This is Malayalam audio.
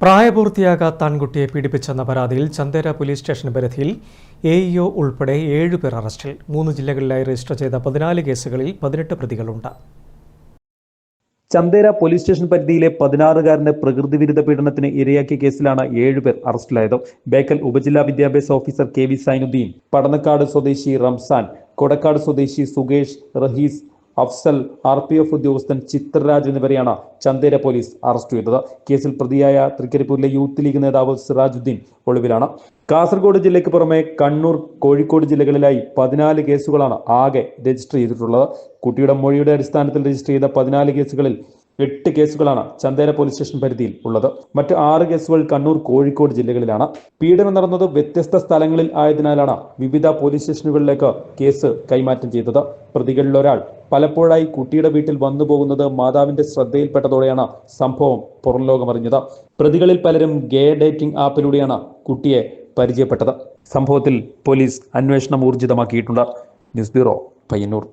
പ്രായപൂർത്തിയാകാത്ത ആൺകുട്ടിയെ പീഡിപ്പിച്ചെന്ന പരാതിയിൽ ചന്തേര പോലീസ് സ്റ്റേഷൻ പരിധിയിൽ എ ഇഒ ഉൾപ്പെടെ ഏഴുപേർ അറസ്റ്റിൽ. മൂന്ന് ജില്ലകളിലായി രജിസ്റ്റർ ചെയ്ത പതിനാല് കേസുകളിൽ പതിനെട്ട് പ്രതികളുണ്ട്. ചന്തേര പോലീസ് സ്റ്റേഷൻ പരിധിയിലെ പതിനാറുകാരന്റെ പ്രകൃതി വിരുദ്ധ പീഡനത്തിന് ഇരയാക്കിയ കേസിലാണ് ഏഴുപേർ അറസ്റ്റിലായത്. ബേക്കൽ ഉപജില്ലാ വിദ്യാഭ്യാസ officer K V Zainuddin Padannakkad സ്വദേശി റംസാൻ കൊടക്കാട് സ്വദേശി Sukesh Rahees Afsal R P F ഉദ്യോഗസ്ഥൻ ചിത്രരാജ് എന്നിവരെയാണ് ചന്ദേര പോലീസ് അറസ്റ്റ് ചെയ്തത്. കേസിൽ പ്രതിയായ തൃക്കരിപ്പൂരിലെ യൂത്ത് ലീഗ് നേതാവ് സിറാജുദ്ദീൻ ഒളിവിലാണ്. കാസർഗോഡ് ജില്ലയ്ക്ക് പുറമെ കണ്ണൂർ കോഴിക്കോട് ജില്ലകളിലായി പതിനാല് കേസുകളാണ് ആകെ രജിസ്റ്റർ ചെയ്തിട്ടുള്ളത്. കുട്ടിയുടെ മൊഴിയുടെ അടിസ്ഥാനത്തിൽ രജിസ്റ്റർ ചെയ്ത പതിനാല് കേസുകളിൽ എട്ട് കേസുകളാണ് ചന്തേര പോലീസ് സ്റ്റേഷൻ പരിധിയിൽ ഉള്ളത്. മറ്റ് ആറ് കേസുകൾ കണ്ണൂർ കോഴിക്കോട് ജില്ലകളിലാണ്. പീഡനം നടന്നത് വ്യത്യസ്ത സ്ഥലങ്ങളിൽ ആയതിനാലാണ് വിവിധ പോലീസ് സ്റ്റേഷനുകളിലേക്ക് കേസ് കൈമാറ്റം ചെയ്തത്. പ്രതികളിൽ ഒരാൾ പലപ്പോഴായി കുട്ടിയുടെ വീട്ടിൽ വന്നു പോകുന്നത് മാതാവിന്റെ ശ്രദ്ധയിൽപ്പെട്ടതോടെയാണ് സംഭവം പുറം ലോകമറിഞ്ഞത് പ്രതികളിൽ പലരും ഗേ ഡേറ്റിംഗ് ആപ്പിലൂടെയാണ് കുട്ടിയെ പരിചയപ്പെട്ടത്. സംഭവത്തിൽ പോലീസ് അന്വേഷണം ഊർജിതമാക്കിയിട്ടുണ്ട്. News bureau Payyanur.